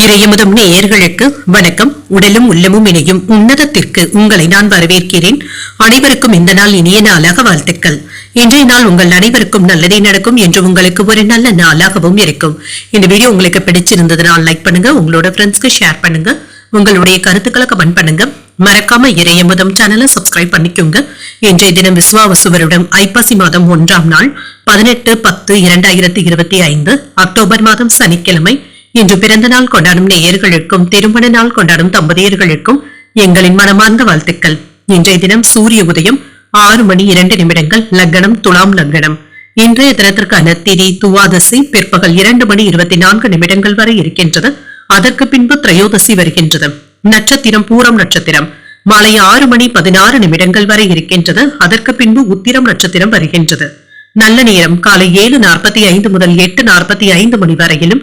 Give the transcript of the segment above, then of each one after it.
இறையமுதம் நேயர்களுக்கு வணக்கம். உடலும் உள்ளமும் இணையும் உன்னதத்திற்கு உங்களை நான் வரவேற்கிறேன். அனைவருக்கும் இந்த நாள் இனிய நாளாக வாழ்த்துக்கள். இன்றைய நாள் உங்கள் அனைவருக்கும் நல்லதே நடக்கும் என்று உங்களுக்கு ஒரு நல்ல நாளாகவும் இருக்கும். இந்த வீடியோ உங்களுக்கு பிடிச்சிருந்ததுனால் லைக் பண்ணுங்க உங்களோட ஃப்ரெண்ட்ஸ்க்கு ஷேர் பண்ணுங்க உங்களுடைய கருத்துக்களை கமெண்ட் பண்ணுங்க. மறக்காம இறையமுதம் சேனலை சப்ஸ்கிரைப் பண்ணிக்கோங்க. இன்றைய தினம் விஸ்வாவசு வருடம் ஐப்பசி மாதம் ஒன்றாம் நாள் பதினெட்டு பத்து இரண்டாயிரத்தி இருபத்தி ஐந்து அக்டோபர் மாதம் சனிக்கிழமை இன்று பிறந்த நாள் கொண்டாடும் நேயர்களுக்கும் திருமண நாள் கொண்டாடும் தம்பதியர்களுக்கும் எங்களின் மனமார்ந்த வாழ்த்துக்கள். இன்றைய தினம் சூரிய உதயம் ஆறு மணி இரண்டு நிமிடங்கள் லக்னம் துலாம் லக்னம். இன்றைய தினத்திற்கான திதி துவாதசி பிற்பகல் இரண்டு மணி இருபத்தி நான்கு நிமிடங்கள் வரை இருக்கின்றது. அதற்கு பின்பு திரையோதசி வருகின்றது. நட்சத்திரம் பூரம் நட்சத்திரம். மாலை ஆறு மணி பதினாறு நிமிடங்கள் வரை இருக்கின்றது. அதற்கு பின்பு உத்திரம் நட்சத்திரம் வருகின்றது. நல்ல நேரம் காலை ஏழு நாற்பத்தி ஐந்து முதல் எட்டு நாற்பத்தி ஐந்து மணி வரையிலும்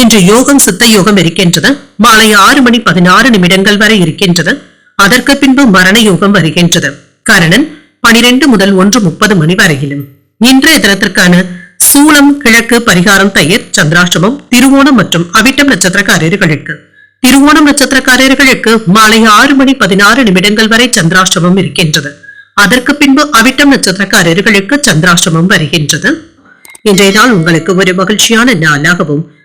இன்று யோகம் சித்த யோகம் இருக்கின்றது. மாலை ஆறு மணி பதினாறு நிமிடங்கள் வரை இருக்கின்றது. அதற்கு பின்பு மரண யோகம் வருகின்றது. கரணன் பனிரெண்டு முதல் ஒன்று முப்பது மணி வரையிலும். இன்றைய தினத்திற்கான சூளம் கிழக்கு பரிகாரம் தயிர் சந்திராஷ்டமம் திருவோணம் மற்றும் அவிட்டம் நட்சத்திரக்காரர்களுக்கு. திருவோணம் நட்சத்திரக்காரர்களுக்கு மாலை ஆறு மணி பதினாறு நிமிடங்கள் வரை சந்திராஷ்டமம் இருக்கின்றது. அதற்கு பின்பு அவிட்டம் நட்சத்திரக்காரர்களுக்கு சந்திராஷ்டமம் வருகின்றது. இன்றைய நாள் உங்களுக்கு ஒரு மகிழ்ச்சியான நாளாகவும்